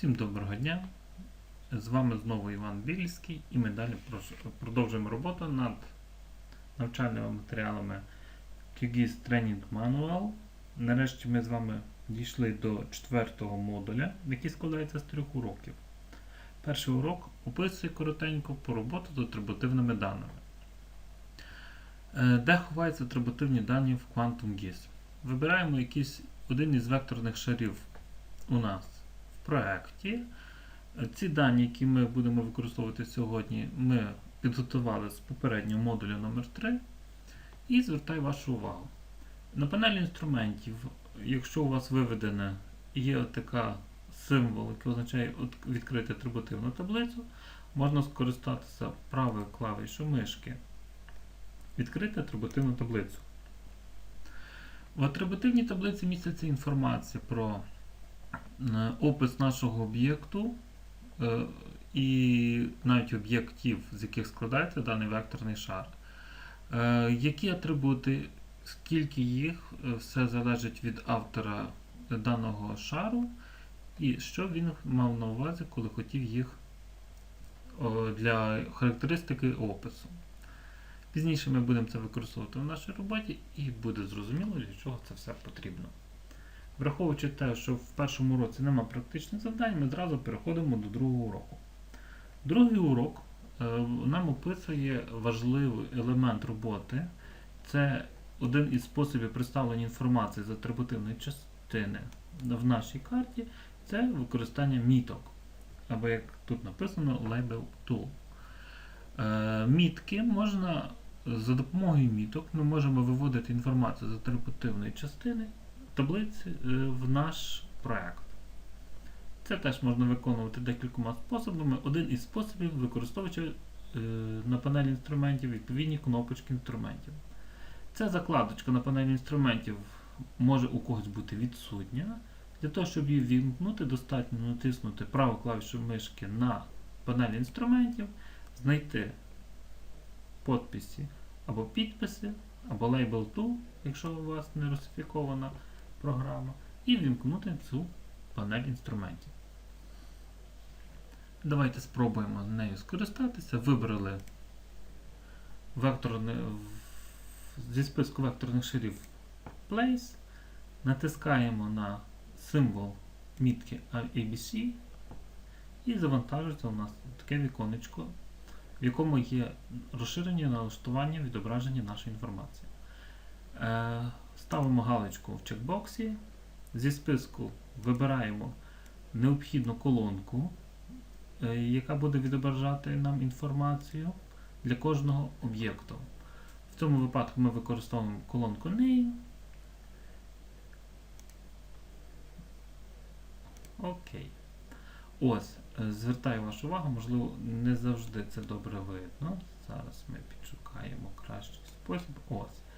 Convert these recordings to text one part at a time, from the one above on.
Всім доброго дня! З вами знову Іван Більський і ми далі продовжуємо роботу над навчальними матеріалами QGIS Training Manual. Нарешті ми з вами дійшли до четвертого модуля, який складається з трьох уроків. Перший урок описує коротенько по роботу з атрибутивними даними. Е, Де ховаються атрибутивні дані в QuantumGIS? Вибираємо якийсь один із векторних шарів у нас проєкті. Ці дані, які ми будемо використовувати сьогодні, ми підготували з попереднього модуля номер 3 І звертаю вашу увагу. На панелі інструментів, якщо у вас виведена є така символ, який означає відкрити атрибутивну таблицю, можна скористатися правою клавішою мишки. Відкрити атрибутивну таблицю. В атрибутивній таблиці міститься інформація про опис нашого об'єкту е, і навіть об'єктів, з яких складається даний векторний шар. Е, Які атрибути, скільки їх, е, все залежить від автора даного шару, і що він мав на увазі, коли хотів їх для характеристики опису. Пізніше ми будемо це використовувати в нашій роботі і буде зрозуміло, для чого це все потрібно. Враховуючи те, що в першому уроці нема практичних завдань, ми зразу переходимо до другого уроку. Другий урок е, нам описує важливий елемент роботи. Це один із способів представлення інформації з атрибутивної частини в нашій карті це використання міток. Або, як тут написано, Label Tool. Е, Мітки можна за допомогою міток ми можемо виводити інформацію з атрибутивної частини таблиці е, в наш проект. Це теж можна виконувати декількома способами. Один із способів використовуючи е, на панелі інструментів відповідні кнопочки інструментів. Ця закладочка на панелі інструментів може у когось бути відсутня. Для того, щоб її вімкнути, достатньо натиснути праву клавішу мишки на панелі інструментів, знайти подписи або підписи, або Label Tool, якщо у вас не русифікована програма, і вімкнути цю панель інструментів. Давайте спробуємо нею скористатися. Вибрали векторне, зі списку векторних шарів Place, натискаємо на символ мітки ABC і завантажується у нас таке віконечко, в якому є розширені налаштування відображення нашої інформації. Ставимо галочку в чекбоксі. Зі списку вибираємо необхідну колонку, е, яка буде відображати нам інформацію для кожного об'єкту. В цьому випадку ми використовуємо колонку Name. Окей. Ось, е, звертаю вашу увагу, можливо, не завжди це добре видно. Зараз ми підшукаємо кращий спосіб. Ось.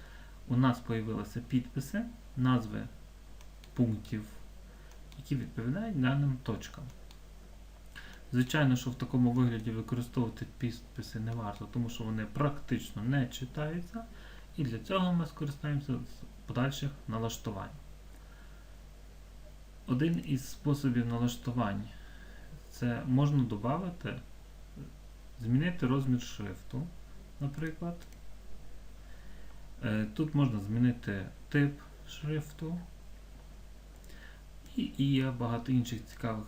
У нас з'явилися підписи, назви пунктів, які відповідають даним точкам. Звичайно, що в такому вигляді використовувати підписи не варто, тому що вони практично не читаються. І для цього ми скористаємося з подальших налаштувань. Один із способів налаштувань це можна додати, змінити розмір шрифту, наприклад. Е, Тут можна змінити тип шрифту і, є багато інших цікавих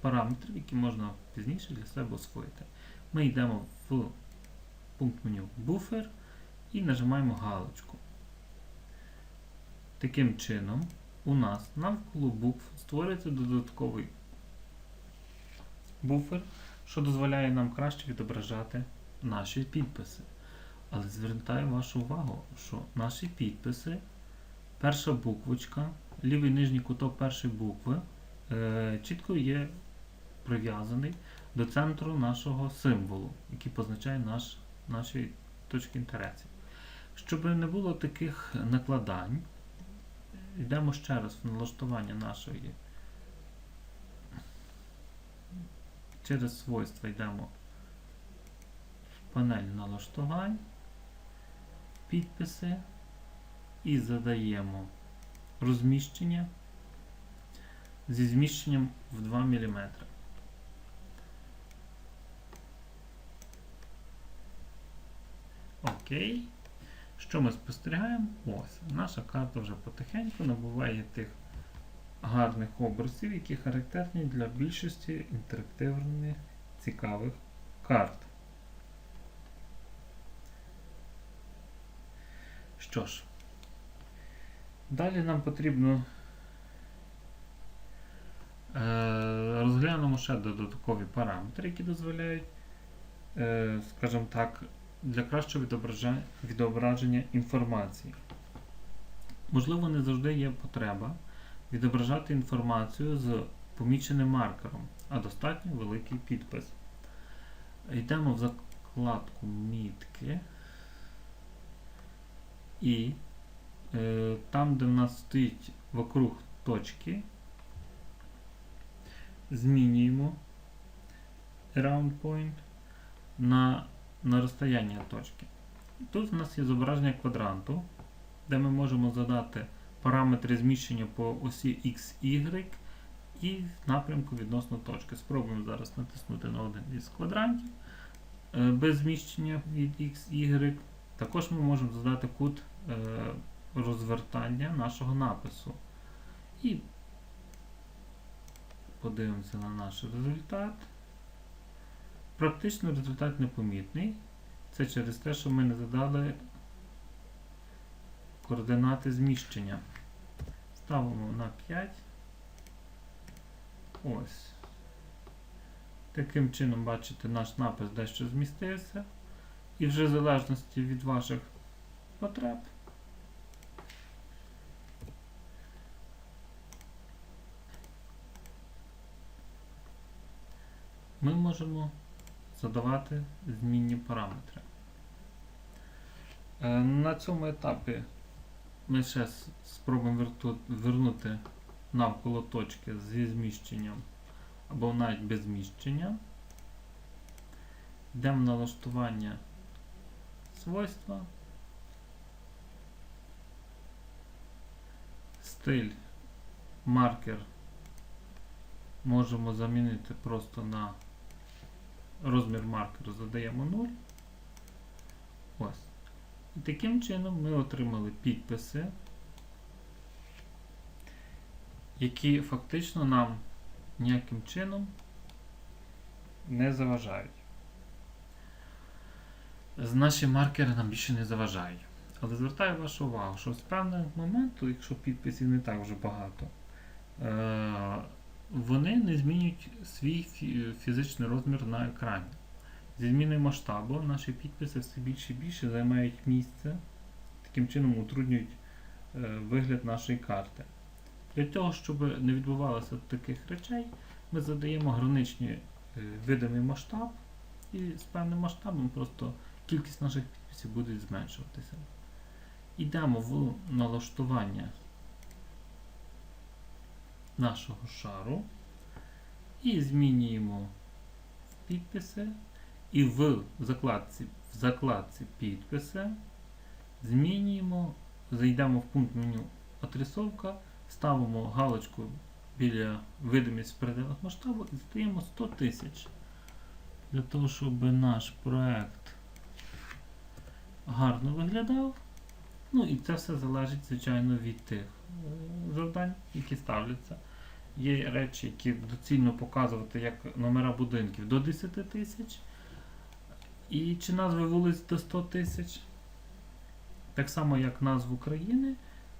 параметрів, які можна пізніше для себе освоїти. Ми йдемо в пункт меню Буфер і нажимаємо галочку. Таким чином, у нас навколо букв створюється додатковий буфер, що дозволяє нам краще відображати наші підписи. Але звертаю вашу увагу, що наші підписи, перша буквочка, лівий нижній куток першої букви е, чітко є прив'язаний до центру нашого символу, який позначає наш, наші точки інтересів. Щоб не було таких накладань, йдемо ще раз в налаштування нашої. Через свойства йдемо в панель налаштувань, підписи і задаємо розміщення зі зміщенням в 2 мм. Окей. Що ми спостерігаємо? Ось, наша карта вже потихеньку набуває тих гарних образів, які характерні для більшості інтерактивних цікавих карт. Що ж, далі нам потрібно е, розглянемо ще додаткові параметри, які дозволяють, е, скажімо так, для кращого відображення, відображення інформації. Можливо, не завжди є потреба відображати інформацію з поміченим маркером, а достатньо великий підпис. Йдемо в закладку мітки. І е, там, де в нас стоїть вокруг точки, змінюємо round point на, на розстояння точки. Тут у нас є зображення квадранту, де ми можемо задати параметри зміщення по осі X, Y і напрямку відносно точки. Спробуємо зараз натиснути на один із квадрантів е, без зміщення від X, Y. Також ми можемо задати кут розвертання нашого напису. І подивимося на наш результат. Практично результат непомітний. Це через те, що ми не задали координати зміщення. Ставимо на 5. Ось. Таким чином, бачите, наш напис дещо змістився. І вже в залежності від ваших потреб. Ми можемо задавати змінні параметри. Е, На цьому етапі ми ще спробуємо вернути навколо точки зі зміщенням або навіть без зміщення. Йдемо в налаштування свойства. Стиль маркер можемо замінити просто на розмір маркеру задаємо 0. Ось. І таким чином ми отримали підписи, які фактично нам ніяким чином не заважають. Наші маркери нам більше не заважають. Але звертаю вашу увагу, що з певного моменту, якщо підписів не так вже багато, е, вони не змінюють свій фізичний розмір на екрані. Зі зміною масштабу наші підписи все більше і більше займають місце, таким чином утруднюють е, вигляд нашої карти. Для того, щоб не відбувалося таких речей, ми задаємо граничні е, видимий масштаб, і з певним масштабом просто кількість наших підписів буде зменшуватися. Йдемо в налаштування нашого шару і змінюємо підписи. І в закладці, в закладці підписи змінюємо, зайдемо в пункт меню отрисовка, ставимо галочку біля видимість в пределах масштабу і задаємо 100 тисяч. Для того, щоб наш проект гарно виглядав. Ну і це все залежить, звичайно, від тих завдань, які ставляться. Є речі, які доцільно показувати як номера будинків до 10 тисяч. І чи назви вулиць до 100 тисяч. Так само, як назву країни,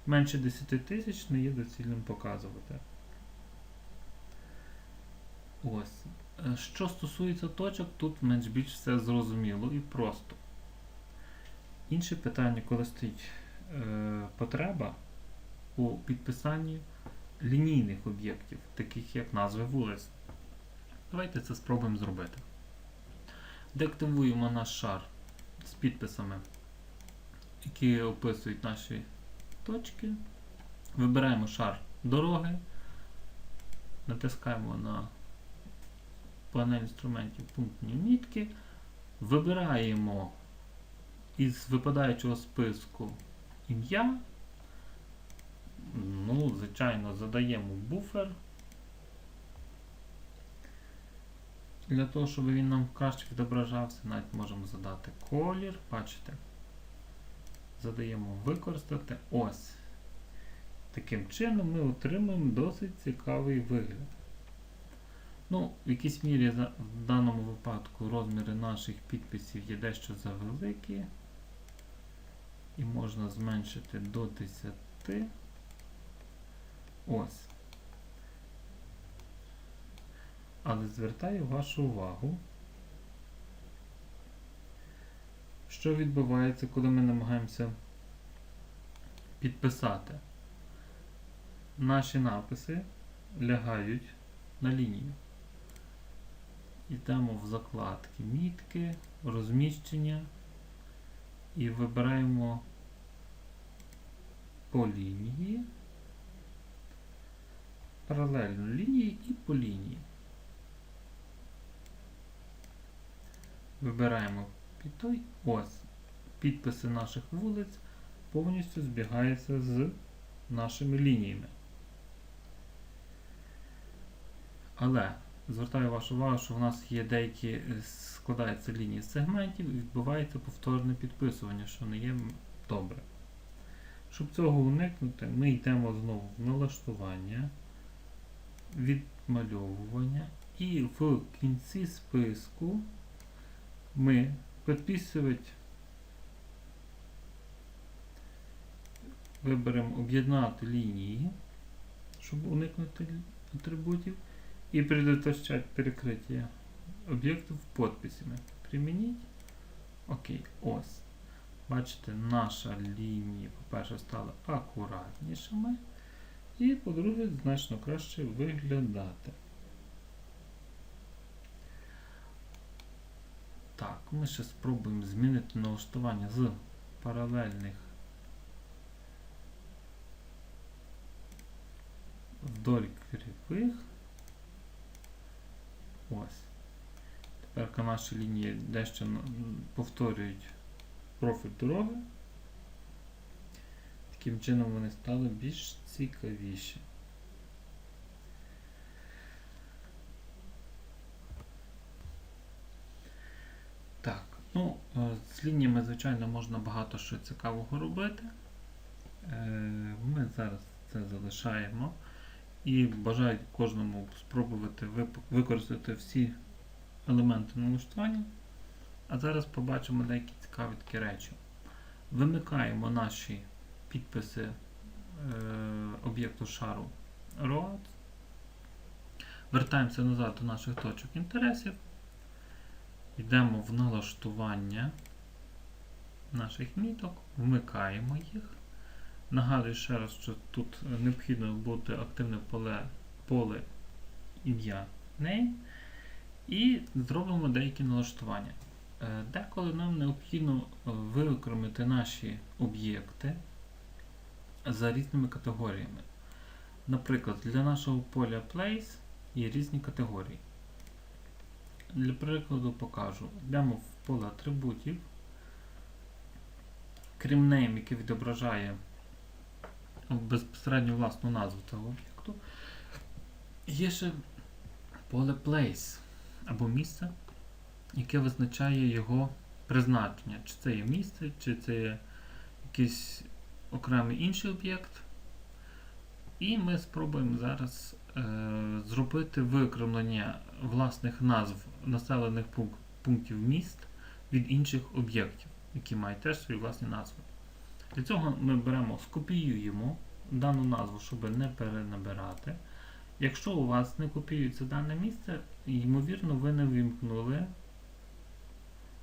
менше 10 тисяч не є доцільним показувати. Ось. Що стосується точок, тут менш більш все зрозуміло і просто. Інше питання, коли стоїть е, потреба у підписанні лінійних об'єктів, таких як назви вулиць. Давайте це спробуємо зробити. Деактивуємо наш шар з підписами, які описують наші точки. Вибираємо шар дороги, натискаємо на панель інструментів пунктні мітки, вибираємо із випадаючого списку ім'я. Ну, звичайно, задаємо буфер. Для того, щоб він нам краще відображався, навіть можемо задати колір. Бачите, задаємо використати ось. Таким чином ми отримаємо досить цікавий вигляд. Ну, в якійсь мірі в даному випадку розміри наших підписів є дещо завеликі. І можна зменшити до 10. Ось. Але звертаю вашу увагу, що відбувається, коли ми намагаємося підписати. Наші написи лягають на лінію. Йдемо в закладки мітки, розміщення і вибираємо по лінії, паралельно лінії і по лінії. Вибираємо під. Ось. Підписи наших вулиць повністю збігаються з нашими лініями. Але звертаю вашу увагу, що в нас є деякі е, складаються лінії з сегментів і відбувається повторне підписування, що не є добре. Щоб цього уникнути, ми йдемо знову в налаштування, відмальовування і в кінці списку ми підписувати виберемо об'єднати лінії, щоб уникнути атрибутів, і предотвращать перекриття об'єктів підписями. Примініть. Окей, ось. Бачите, наша лінія, по-перше, стала акуратнішими, і, по-друге, значно краще виглядати. Так, ми ще спробуємо змінити налаштування з паралельних вдоль кривих. Ось. Тепер наші лінії дещо повторюють профіль дороги. Таким чином вони стали більш цікавіші. Так, ну, е, з лініями, звичайно, можна багато що цікавого робити. Е, Ми зараз це залишаємо і бажаю кожному спробувати використати всі елементи налаштування. А зараз побачимо деякі цікаві такі речі. Вимикаємо наші підписи е, об'єкту шару ROAD. Вертаємося назад до наших точок інтересів. Йдемо в налаштування наших міток, вмикаємо їх. Нагадую ще раз, що тут необхідно бути активне поле, поле ім'я name і зробимо деякі налаштування. Е, Деколи нам необхідно е, виокремити наші об'єкти за різними категоріями. Наприклад, для нашого поля Place є різні категорії. Для прикладу покажу. Йдемо в поле атрибутів. Крім name, який відображає безпосередньо власну назву цього об'єкту, є ще поле Place або місце, яке визначає його призначення. Чи це є місце, чи це є якийсь окремий інший об'єкт. І ми спробуємо зараз е, зробити виокремлення власних назв населених пунк- пунктів міст від інших об'єктів, які мають теж свої власні назви. Для цього ми беремо, скопіюємо дану назву, щоб не перенабирати. Якщо у вас не копіюється дане місце, ймовірно, ви не вимкнули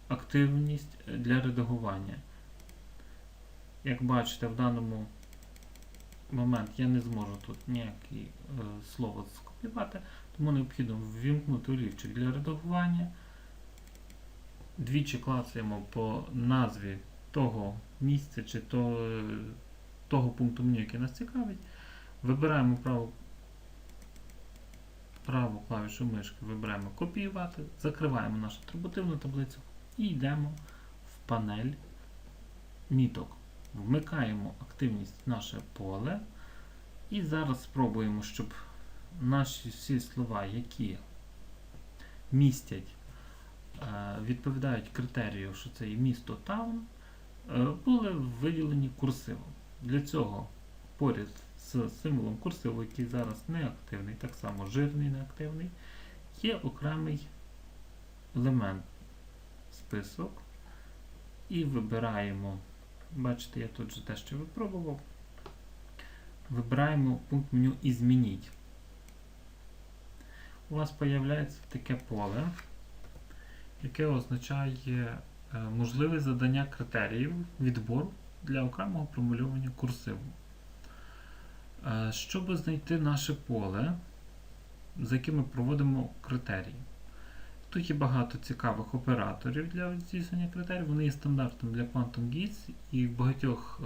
активність для редагування. Як бачите, в даному момент я не зможу тут ніяке е, слово скопіювати, тому необхідно ввімкнути олівчик для редагування. Двічі клацаємо по назві того місця чи то, е, того пункту меню, який нас цікавить. Вибираємо праву, праву клавішу мишки, вибираємо копіювати, закриваємо нашу атрибутивну таблицю і йдемо в панель міток. Вмикаємо активність в наше поле. І зараз спробуємо, щоб наші всі слова, які містять, е, відповідають критерію, що це є місто таун, е, були виділені курсивом. Для цього поряд з символом курсиву, який зараз неактивний, так само жирний неактивний, є окремий елемент список і вибираємо, бачите, я тут же дещо випробував. Вибираємо пункт меню і змініть. У вас з'являється таке поле, яке означає е, можливість задання критеріїв відбору для окремого промальовування курсиву. Е, Щоб знайти наше поле, за яким ми проводимо критерії. Тут є багато цікавих операторів для здійснення критеріїв. Вони є стандартом для Quantum Geeks і в багатьох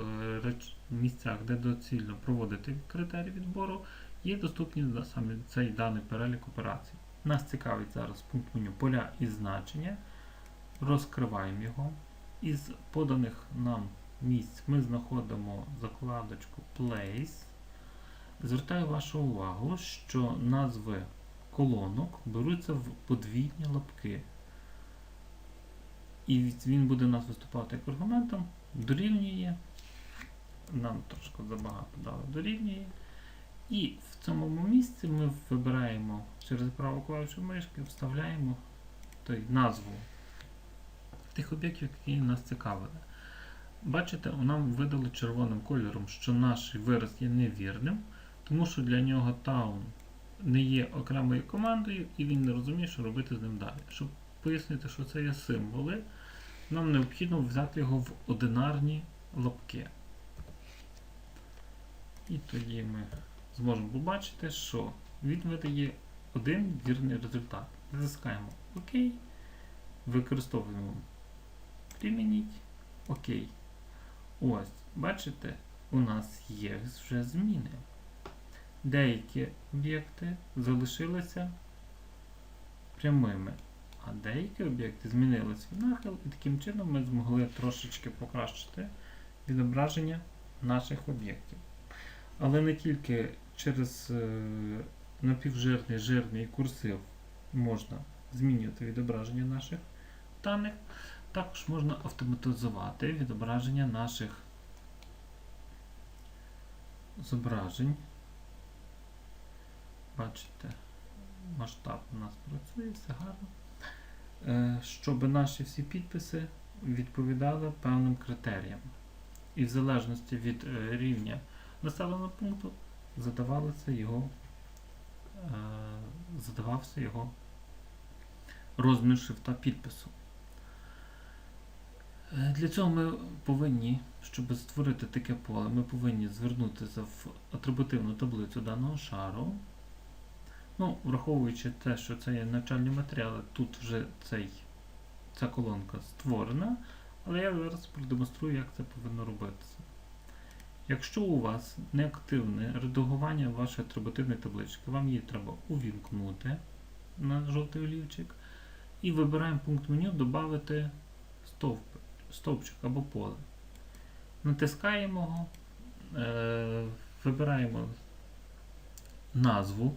е, місцях, де доцільно проводити критерії відбору, є доступні саме цей даний перелік операцій. Нас цікавить зараз пункт меню поля і значення. Розкриваємо його. Із поданих нам місць ми знаходимо закладочку Place. Звертаю вашу увагу, що назви колонок беруться в подвійні лапки. І він буде у нас виступати як аргументом, дорівнює. Нам трошки забагато дали дорівнює. І в цьому місці ми вибираємо через праву клавішу мишки, вставляємо той назву тих об'єктів, які нас цікавили. Бачите, нам видали червоним кольором, що наш вираз є невірним, тому що для нього town не є окремою командою, і він не розуміє, що робити з ним далі. Щоб пояснити, що це є символи, нам необхідно взяти його в одинарні лапки. І тоді ми зможемо побачити, що він видає один вірний результат. Затискаємо ОК, використовуємо примініть ОК. Ось, бачите, у нас є вже зміни. Деякі об'єкти залишилися прямими, а деякі об'єкти змінили свій нахил, і таким чином ми змогли трошечки покращити відображення наших об'єктів. Але не тільки через е, напівжирний, жирний курсив можна змінювати відображення наших даних, також можна автоматизувати відображення наших зображень. Бачите, масштаб у нас працює, все гарно. Е, Щоб наші всі підписи відповідали певним критеріям. І в залежності від е, рівня населеного пункту задавалося його, е, задавався його розмір шрифта підпису. Для цього ми повинні, щоб створити таке поле, ми повинні звернутися в атрибутивну таблицю даного шару. Ну, враховуючи те, що це є навчальні матеріали, тут вже цей, ця колонка створена, але я зараз продемонструю, як це повинно робитися. Якщо у вас неактивне редагування вашої атрибутивної таблички, вам її треба увімкнути на жовтий олівчик і вибираємо пункт меню Добавити стовп, стовпчик або поле. Натискаємо його, е, вибираємо назву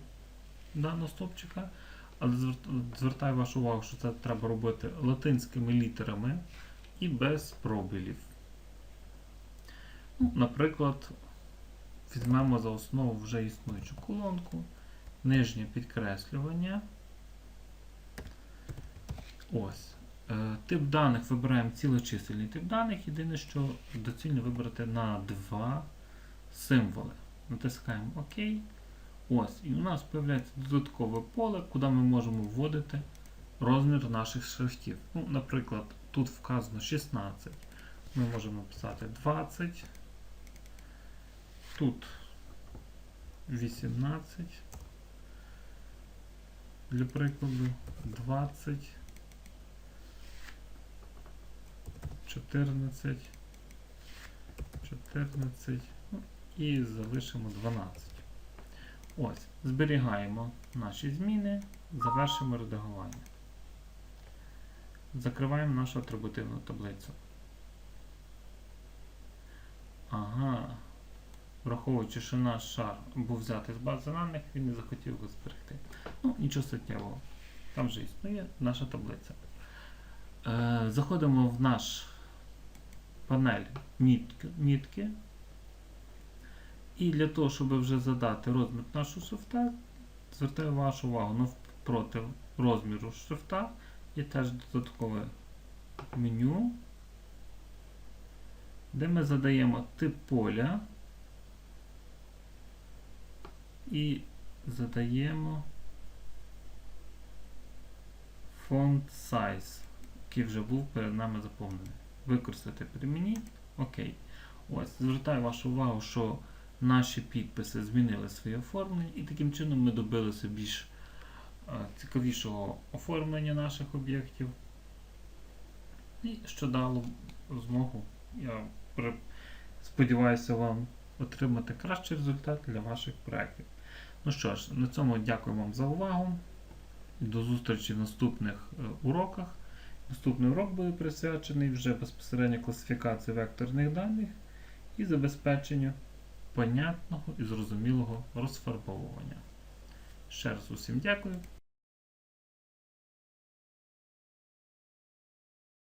даного стовпчика, але звертаю вашу увагу, що це треба робити латинськими літерами і без пробілів. Ну, наприклад, візьмемо за основу вже існуючу колонку, нижнє підкреслювання. Ось. Е, Тип даних вибираємо цілочисельний тип даних. Єдине, що доцільно вибрати на два символи. Натискаємо ОК. Ось. І у нас з'являється додаткове поле, куди ми можемо вводити розмір наших шрифтів. Ну, наприклад, тут вказано 16. Ми можемо писати 20. Тут 18. Для прикладу 20. 14. 14. Ну, і залишимо 12. Ось. Зберігаємо наші зміни, завершимо редагування. Закриваємо нашу атрибутивну таблицю. Ага. Враховуючи, що наш шар був взятий з бази даних, він не захотів його зберегти. Ну, нічого суттєвого. Там вже існує наша таблиця. Е, заходимо в наш панель мітки, мітки. І для того, щоб вже задати розмір нашого шрифта, звертаю вашу увагу навпроти розміру шрифта є теж додаткове меню, де ми задаємо тип поля і задаємо font size, який вже був перед нами заповнений. Використати примініть. Окей. Ось, звертаю вашу увагу, що наші підписи змінили своє оформлення, і таким чином ми добилися більш е, цікавішого оформлення наших об'єктів. І що дало змогу, я сподіваюся вам отримати кращий результат для ваших проєктів. Ну що ж, на цьому дякую вам за увагу. До зустрічі в наступних е, уроках. Наступний урок буде присвячений вже безпосередньо класифікації векторних даних і забезпеченню понятного і зрозумілого розфарбовування. Ще раз усім дякую.